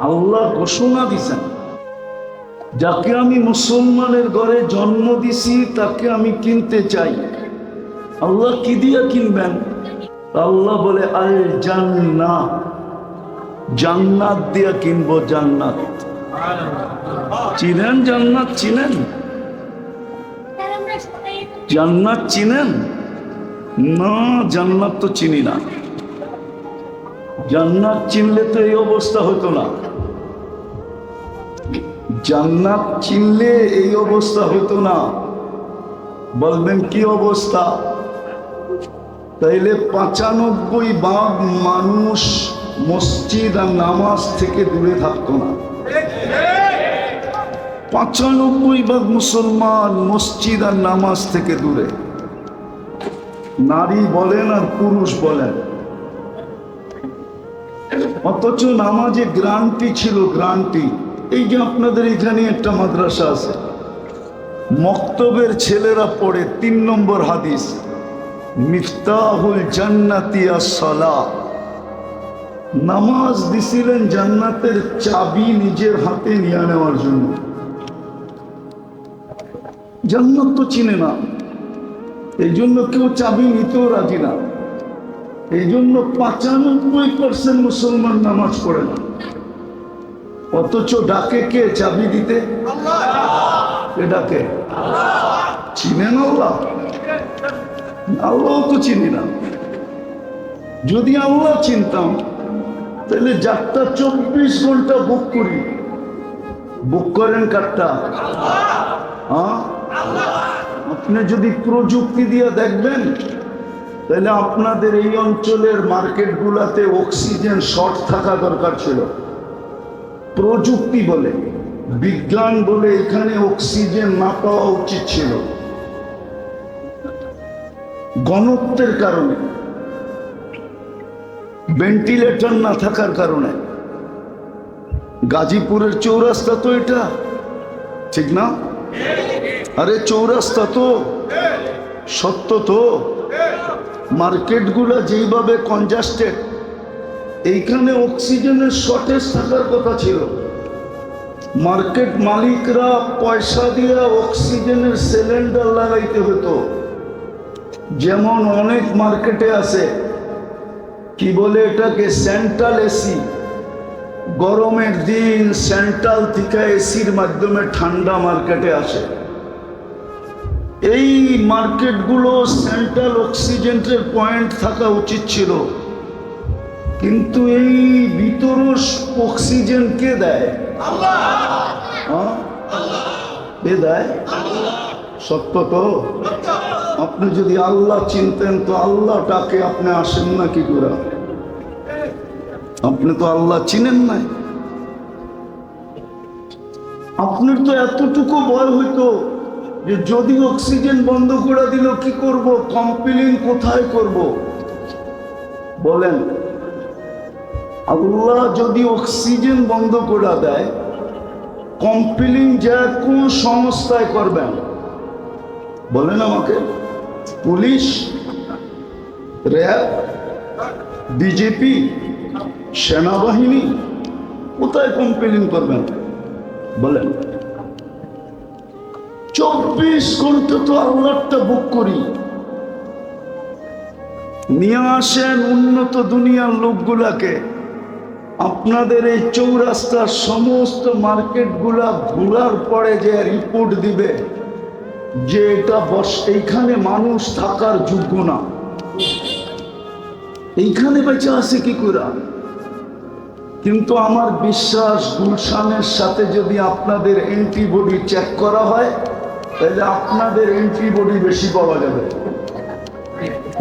আল্লাহ ঘোষণা দিছেন, যাকে আমি মুসলমানের ঘরে জন্ম দিছি, তাকে আমি কিনতে চাই। আল্লাহ কি দিয়া কিনবেন? আল্লাহ বলে আল জান্নাত জান্নাত দিয়া কিনবো জান্নাত। চিনেন জান্নাত চিনেন? জান্নাত চিনেন? না, জান্নাত তো চিনি না। জান্নাত চিনলে তো এই অবস্থা হতো না। জান্নাত চিনলে এই অবস্থা হতো না। বলবেন, কি অবস্থা? তাইলে পঁচানব্বই ভাগ মানুষ মসজিদ আর নামাজ থেকে দূরে থাকতো না। পঁচানব্বই ভাগ মুসলমান মসজিদ আর নামাজ থেকে দূরে। নারী বলেন আর পুরুষ বলেন। অথচ নামাজে গ্রান্টি ছিল গ্রান্টি। এই যে আপনাদের এখানে একটা মাদ্রাসা আছে। মক্তবের ছেলেরা পড়ে তিন নম্বর হাদিস, মিফতাহুল জান্নাতি সলা নামাজ দিছিলেন জান্নাতের চাবি নিজের হাতে নিয়ে নেওয়ার জন্য। জান্নাত তো চিনে না। এই জন্য কেউ চাবি নিতেও রাজি না। এই জন্য পঁচানব্বই পার্সেন্ট মুসলমান নামাজ পড়ে না। অথচ ডাকে কে চাবি দিতে? কে ডাকে। চিনেন আল্লাহ? আল্লাহ তো চিনি না। যদি আল্লাহ চিনতাম, তাহলে যাত্রা চব্বিশ ঘণ্টা বুক করি। বুক করেন কারটা? হ্যাঁ? আপনি যদি প্রযুক্তি দিয়ে দেখবেন তাহলে আপনাদের এই অঞ্চলের মার্কেটগুলোতে অক্সিজেন শর্ট থাকা দরকার ছিল। প্রযুক্তি বলে, বিজ্ঞান বলে এখানে অক্সিজেন না পাওয়া উচিত ছিল। গণত্বের কারণে, ভেন্টিলেটর না থাকার কারণে। গাজীপুরের চৌরাস্তা তো এটা, ঠিক না? আরে চৌরাস্তা তো, সত্য তো। মার্কেটগুলো যেইভাবে কনজাস্টেড এইখানে অক্সিজেনের শর্টেজ থাকার কথা ছিল। মার্কেট মালিকরা পয়সা দিয়ে অক্সিজেনের সিলিন্ডার লাগাইতে হতো। যেমন অনেক মার্কেটে আছে, কি বলে এটাকে সেন্ট্রাল এসি গরমের দিন সেন্ট্রাল থেকে এসির মাধ্যমে ঠান্ডা মার্কেটে আসে। এই মার্কেটগুলো সেন্ট্রাল অক্সিজেনের পয়েন্ট থাকা উচিত ছিল। কিন্তু এই ভিতর অক্সিজেন কে দেয়? কে দেয়? সত্য তো? আপনি যদি আল্লাহ চিনতেন, তো আল্লাহটাকে আপনি আসেন না কি করে? আপনি তো আল্লাহ চিনেন নাই আপনার তো এতটুকু ভয় হইতো। যে যদি অক্সিজেন বন্ধ করে দিল, কি করব? কম্পিলিং কোথায় করব? বলেন, আল্লাহ যদি অক্সিজেন বন্ধ করে দেয় কম্পিলিং যা কোন সংস্থায় করবেন। বলেন আমাকে, পুলিশ, র্যাব, বিজেপি, সেনাবাহিনী, কোথায় কম্পেলিং করবেন? বলেন। চব্বিশ ঘণ্টা তো আল্লাহটা বুক করি। নিয়ে আসেন উন্নত দুনিয়ার লোকগুলাকে। আপনাদের এই চৌরাস্তার সমস্ত মার্কেটগুলা ঘোরার পরে যে রিপোর্ট দিবে, যে এটা বস এইখানে মানুষ থাকার যোগ্য না। এইখানে বেঁচে আছে কি করে? কিন্তু আমার বিশ্বাস গুলশানের সাথে যদি আপনাদের অ্যান্টিবডি চেক করা হয় তাহলে আপনাদের অ্যান্টিবডি বেশি পাওয়া যাবে।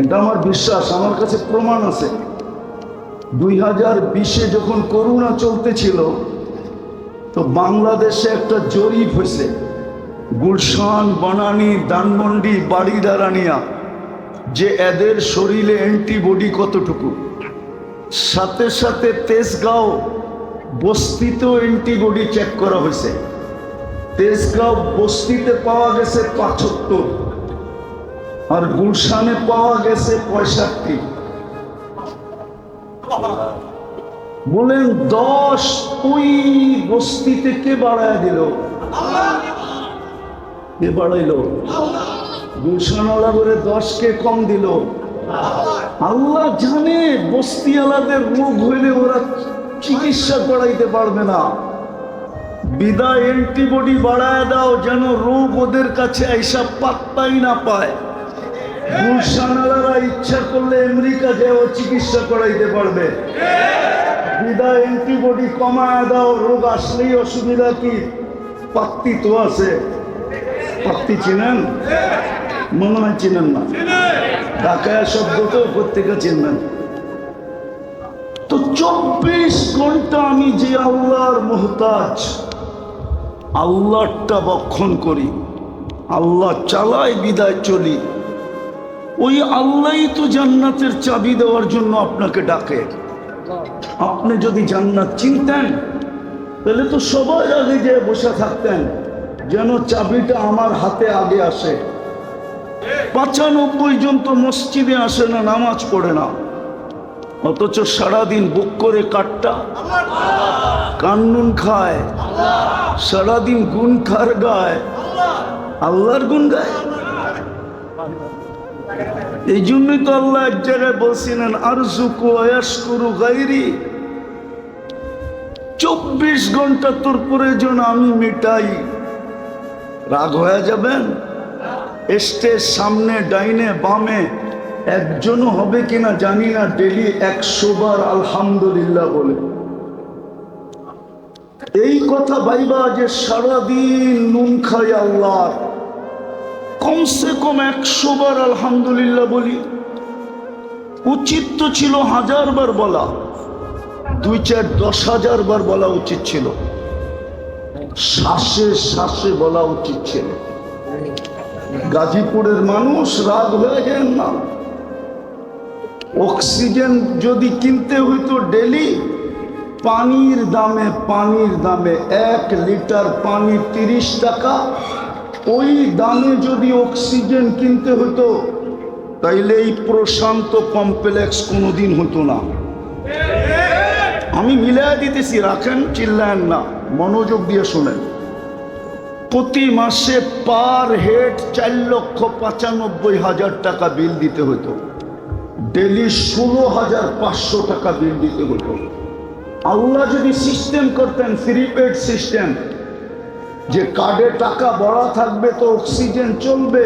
এটা আমার বিশ্বাস, আমার কাছে প্রমাণ আছে। দুই হাজার বিশে যখন করোনা চলতেছিল, তো বাংলাদেশে একটা জরিপ হয়েছে। গুলশান, বানানি দানমন্ডি বাড়ি দাঁড়ানিয়া যে এদের শরীরে অ্যান্টিবডি কতটুকু? সাথে সাথে তেজগাঁও বস্তিতেও অ্যান্টিবডি চেক করা হয়েছে। তেজগাঁও বস্তিতে পাওয়া গেছে পাঁচাত্তর। আর গুলশানে পাওয়া গেছে পঁয়ষট্টি। বলেন দশ ওই বস্তি থেকে বাড়ায় দিল? কে বাড়াইলো? গুলশানওয়ালা করে দশ কে কম দিল? আল্লাহ জানে বস্তিওয়ালাদের রোগ হইলে ওরা চিকিৎসা করাইতে পারবে না। বিদায় অ্যান্টিবডি বাড়ায় দাও যেন রোগ ওদের কাছে এইসব পাত্তাই না পায়। ইচ্ছা করলে আমেরিকা যেও চিকিৎসা করাইতে পারবে। অ্যান্টিবডি কমায় দাও, রোগ আসলেই অসুবিধা কি? পাত্তি তো আছে। পাত্তি চিনেন? মনে হয় চিনেন না। ঢাকায় শব্দ তো প্রত্যেকে চিনবেন। তো চব্বিশ ঘণ্টা আমি যে আল্লাহর মোহতাজ আল্লাহটা বক্ষণ করি। আল্লাহ চালাই বিদায় চলি। ওই আল্লাহই তো জান্নাতের চাবি দেওয়ার জন্য আপনাকে ডাকে। আপনি যদি জান্নাত চিনতেন, তাহলে তো সবাই আগে যে বসে থাকতেন, যেন চাবিটা আমার হাতে আগে আসে। পঁচানব্বই জন তো মসজিদে আসে না, নামাজ পড়ে না। অথচ সারাদিন বুক করে কাটটা। কান্নুন খায়। সারাদিন গুণ খার গায়। আল্লাহর গুণ গায়। এই জন্যই তো আল্লাহ এক জায়গায় বলছিলেন আর জুকু করু গাইরি চব্বিশ ঘণ্টা তোর প্রয়োজন, আমি মিটাই। রাগ হয়ে যাবেন? স্টেজ সামনে, ডাইনে, বামে। একজনও হবে কিনা জানি না, ডেলি একশো বার আলহামদুলিল্লাহ বলে। এই কথা ভাইবা যে সারাদিন নুন খাই আল্লাহ, কমসে কম একশো বার আলহামদুলিল্লাহ বলি। উচিত তো ছিল হাজার বার বলা, দুই চার দশ হাজার বার বলা উচিত ছিল। শ্বাসে শ্বাসে বলা উচিত ছিল। গাজীপুরের মানুষ রাগ হয়ে যায় না। অক্সিজেন যদি কিনতে হইতো ডেলি, পানির দামে পানির দামে এক লিটার পানি তিরিশ টাকা। ওই দামে যদি অক্সিজেন কিনতে হতো তাইলে এই প্রশান্ত কমপ্লেক্স কোনোদিন হতো না। আমি মিলাই দিতেছি, রাখেন, চিল্লায়েন না, মনোযোগ দিয়ে শোনেন। প্রতি মাসে পার হেড চার লক্ষ পঁচানব্বই হাজার টাকা বিল দিতে হতো ডেলি ষোলো হাজার পাঁচশো টাকা বিল দিতে হতো। আল্লাহ যদি সিস্টেম করতেন ফ্রি পেড সিস্টেম যে কার্ডে টাকা বড়া থাকবে তো অক্সিজেন চলবে,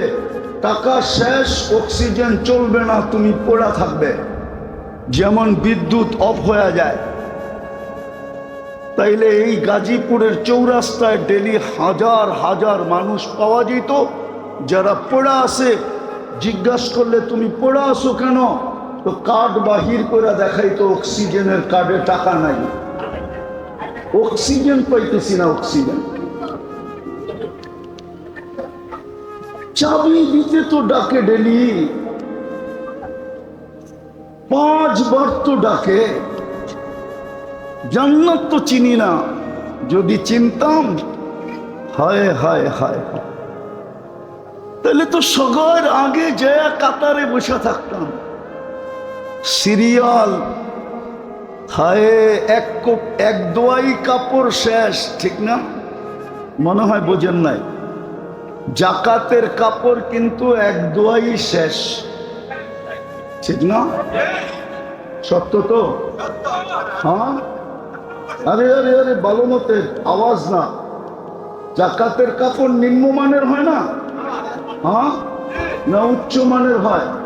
টাকা শেষ অক্সিজেন চলবে না, তুমি পড়া থাকবে। যেমন বিদ্যুৎ অফ হয়ে যায়। তাইলে এই গাজীপুরের চৌরাস্তায় ডেলি হাজার হাজার মানুষ পাওয়া যেত। যারা পড়া আছে, জিজ্ঞাসা করলে, তুমি পড়া আসো কেন? তো কার্ড বাহির করে দেখাই তো অক্সিজেনের কার্ডে টাকা নাই। অক্সিজেন পাইতেছি না অক্সিজেন। চাবি দিতে তো ডাকে ডেলি। পাঁচবার তো ডাকে। জান্নাত তো চিনি না। যদি চিনতাম, হায় হায় হায়। তাহলে তো সগর আগে যে কাতারে বসে থাকতাম। সিরিয়াল। হায়, এক কোপ- এক দোয়াই কাপড় শেষ, ঠিক না? মনে হয় বোঝেন নাই। জাকাতের কাপড় কিন্তু এক দোয়াই শেষ, ঠিক না? সত্য তো? হ্যাঁ? আরে আরে আরে, ভালো মতের আওয়াজ না। জাকাতের কাপড় নিম্নমানের হয় না? হ্যাঁ? না উচ্চমানের হয়।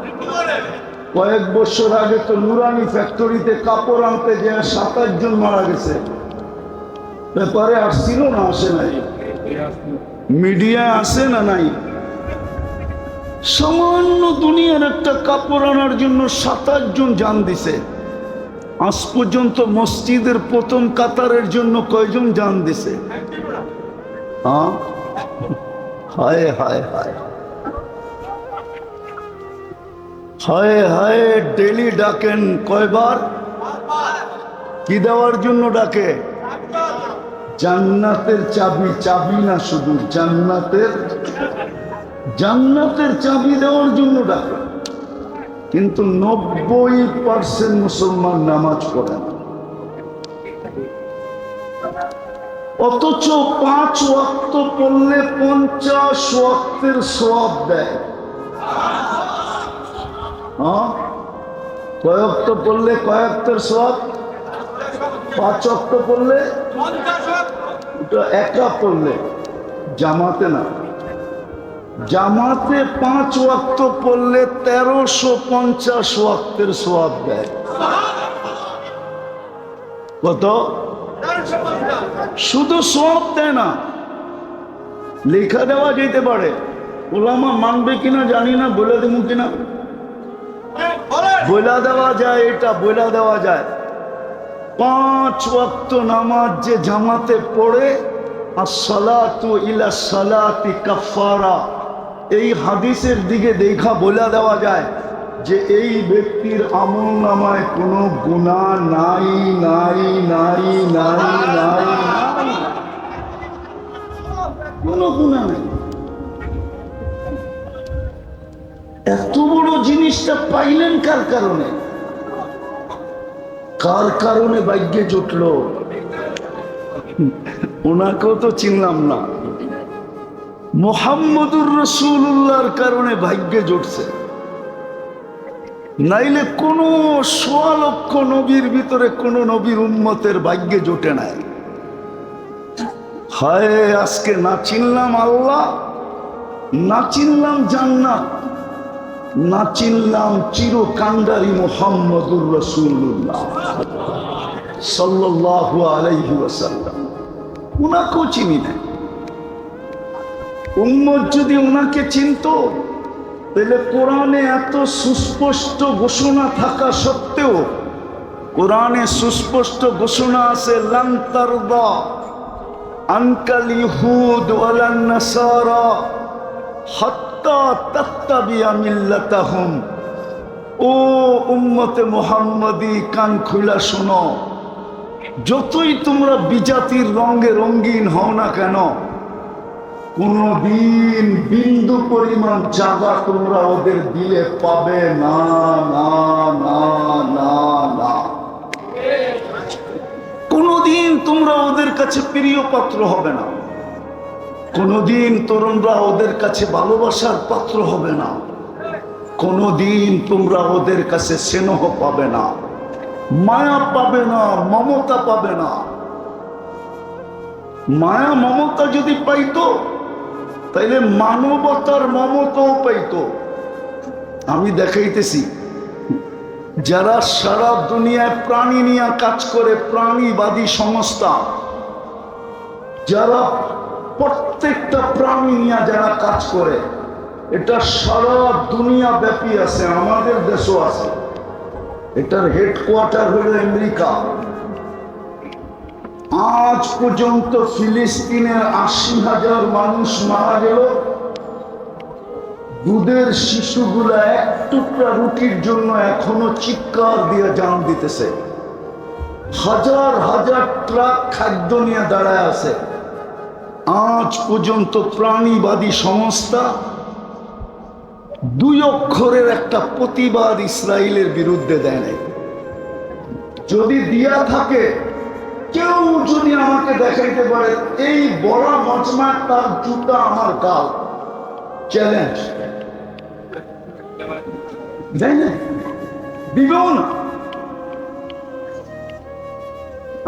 কয়েক বছর আগে তো নুরানি ফ্যাক্টরিতে কাপড় আনতে যে সাতাশ জন মারা গেছে। ব্যাপারে আসছিল না, আসে নাই। মিডিয়া আসে না নাই? সামান্য দুনিয়ার একটা কাপড় আনার জন্য সাতাশ জন জান দিছে। আজ পর্যন্ত মসজিদের প্রথম কাতারের জন্য কয়জন জান দিছে? হ্যাঁ হায় হায়। হায় হায়, ডেলি ডাকেন কয়বার? কি দেওয়ার জন্য ডাকে? জান্নাতের চাবি চাবি না শুধু জান্নাতের? জান্নাতের চাবি দেওয়ার জন্য ডাকে। কিন্তু নব্বই পার্সেন্ট মুসলমান নামাজ পড়ে না। অথচ পাঁচ ওয়াক্ত পড়লে পঞ্চাশ ওয়াক্তের সব দেয়। হ্যাঁ? কয়েক্ত পড়লে কয়েক্তের সব, পাঁচ অক্ত পড়লে একা পড়লে, জামাতে না। জামাতে পাঁচ ওয়াক্ত পড়লে তেরোশো পঞ্চাশ ওয়াক্তের সোয়াব দেয়। কত? শুধু সোয়াব দেয় না, লেখা দেওয়া যেতে পারে। ওলামা মানবে কিনা জানি না, বলে দেবো কিনা। বইলা দেওয়া যায়, এটা বইলা দেওয়া যায় পাঁচ ওয়াক্ত নামাজ যে জামাতে পড়ে আর সালাতু ইলা সালাতি কাফারা এই হাদিসের দিকে দেখা বলে দেওয়া যায় যে এই ব্যক্তির আমল নামায় কোনো গুণা নাই নাই নাই নাই নাই। কোনো গুণা নেই এত বড় জিনিসটা পাইলেন কার কারণে? কার কারণে ভাগ্যে জুটল? ওনাকেও তো চিনলাম না। মোহাম্মদুর রসুল্লাহর কারণে ভাগ্যে জুটছে। নাইলে কোনো সোয়া নবীর ভিতরে কোন নবীর উন্মতের ভাগ্যে জোটে নাই। হায়, আজকে না চিনলাম আল্লাহ, না চিনলাম জান্নাত। না চিনলাম মোহাম্মদুর রসুল্লাহ সাল্লাহ আলাইহি ওয়াসাল্লাম। উনাকেও চিনি না। যদি ওনাকে চিনত, তাহলে কোরআনে এত সুস্পষ্ট ঘোষণা থাকা সত্ত্বেও, কোরআনে সুস্পষ্ট ঘোষণা আছে লান্তারদা আনকাল ইহুদ ওয়ালান নাসারা হাত্তা তাত্তাবিয়া মিল্লাতাহুম। ও উম্মতে মুহাম্মদি, কান শোনো। যতই তোমরা বিজাতির রঙে রঙিন হও না কেন কোনদিন বিন্দু পরিমাণ জায়গা তোমরা ওদের দিলে পাবে না না না না না। কোনদিন তোমরা ওদের কাছে প্রিয় পাত্র হবে না। কোনদিন তরুণরা ওদের কাছে ভালোবাসার পাত্র হবে না। কোনদিন তোমরা ওদের কাছে স্নেহ পাবে না, মায়া পাবে না, মমতা পাবে না। মায়া মমতা যদি পাইতো, তাইলে মানবতার মমতাও পাইতো। আমি দেখাইতেছি, যারা সারা দুনিয়ায় প্রাণী নিয়ে কাজ করে, প্রাণীবাদী সংস্থা, যারা প্রত্যেকটা প্রাণী নিয়ে যারা কাজ করে, এটা সারা দুনিয়া ব্যাপী আছে, আমাদের দেশও আছে। এটার হেডকোয়ার্টার হলো আমেরিকা। আজ পর্যন্ত ফিলিস্তিনের আশি হাজার মানুষ মারা গেল। দুধের শিশুগুলা এক টুকরা রুটির জন্য এখনও চিৎকার দিয়ে জান দিতেছে। হাজার হাজার ট্রাক খাদ্য নিয়ে দাঁড়ায় আছে। আজ পর্যন্ত প্রাণীবাদী সংস্থা দুই অক্ষরের একটা প্রতিবাদ ইসরায়েলের বিরুদ্ধে দেয় নাই। যদি দিয়া থাকে, কেউ যদি আমাকে দেখাইতে পারে, এই বড় মজমা তার জুতা আমার গাল। চ্যালেঞ্জ দিবেও না।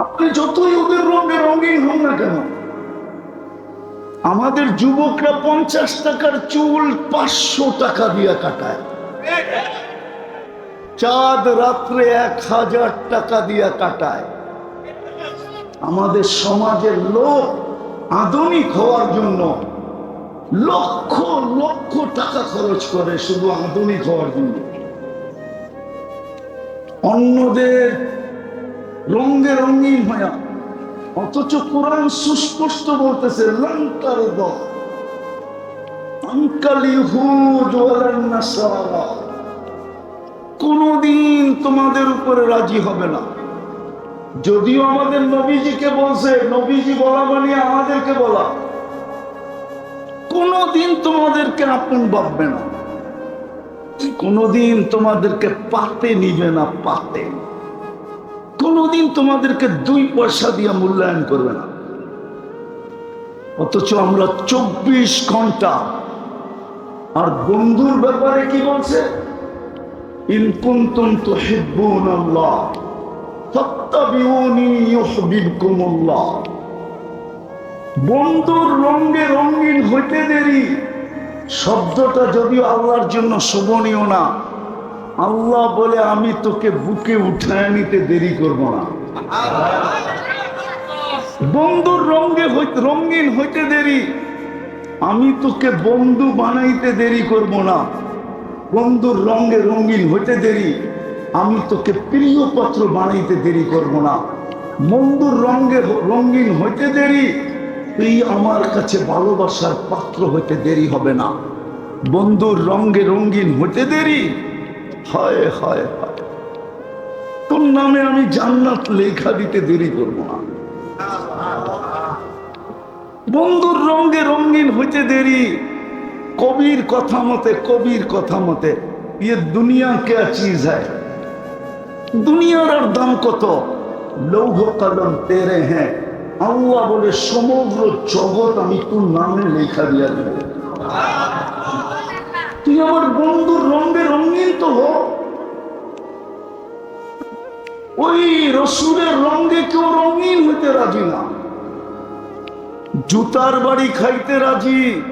আপনি যতই ওদের রঙে রঙিন হন না কেন আমাদের যুবকরা পঞ্চাশ টাকার চুল পাঁচশো টাকা দিয়ে কাটায়। চাঁদ রাত্রে এক হাজার টাকা দিয়ে কাটায়। আমাদের সমাজের লোক আধুনিক হওয়ার জন্য লক্ষ লক্ষ টাকা খরচ করে শুধু আধুনিক হওয়ার জন্য। অন্যদের রঙে রঙিন হয়া অথচ কোরআন সুস্পষ্ট বলতেছে লঙ্কার কোনদিন তোমাদের উপরে রাজি হবে না। যদিও আমাদের নবীজিকে বলছে, নবীজি বলা মানে আমাদেরকে বলা। কোনদিন তোমাদেরকে আপন ভাববে না। কোনদিন তোমাদেরকে পাতে নিবে না, পাতে। কোনোদিন তোমাদেরকে দুই পয়সা দিয়ে মূল্যায়ন করবে না। অথচ আমরা চব্বিশ ঘণ্টা আর বন্ধুর ব্যাপারে কি বলছে? ইনকুন্তুম তুহিব্বুন আল্লাহ, ফাত্তাবিউনি বন্ধুর রঙে রঙিন হইতে দেরি, শব্দটা যদিও আল্লাহর জন্য শোভনীয় না আল্লাহ বলে, আমি তোকে বুকে উঠায় নিতে দেরি করব না। বন্ধুর রঙে হইতে, রঙিন হইতে দেরি। আমি তোকে বন্ধু বানাইতে দেরি করব না। বন্ধুর রঙে রঙিন হইতে দেরি। আমি তোকে প্রিয় পত্র বানাইতে দেরি করব না। বন্ধুর রঙে রঙিন হইতে দেরি। তুই আমার কাছে ভালোবাসার পাত্র হইতে দেরি হবে না। বন্ধুর রঙে রঙিন হইতে দেরি। হায় হায় হায়। তোর নামে আমি জান্নাত লেখা দিতে দেরি করব না। বন্ধুর রঙ্গে রঙিন হইতে দেরি। কবির কথা মতে, কবির কথা মতে ইয়ে দুনিয়া কে চিজ হ্যায় দুনিয়ার আর দাম কত? লৌহ কলম তেরে হ্যাঁ। আল্লাহ বলে, সমগ্র জগৎ আমি তোর নামে লেখা দিয়া দেব। তুই আমার বন্ধুর রঙ্গে রঙিন তো হো। ওই রসুলের রঙে কেউ রঙিন হইতে রাজি না। জুতার বাড়ি খাইতে রাজি।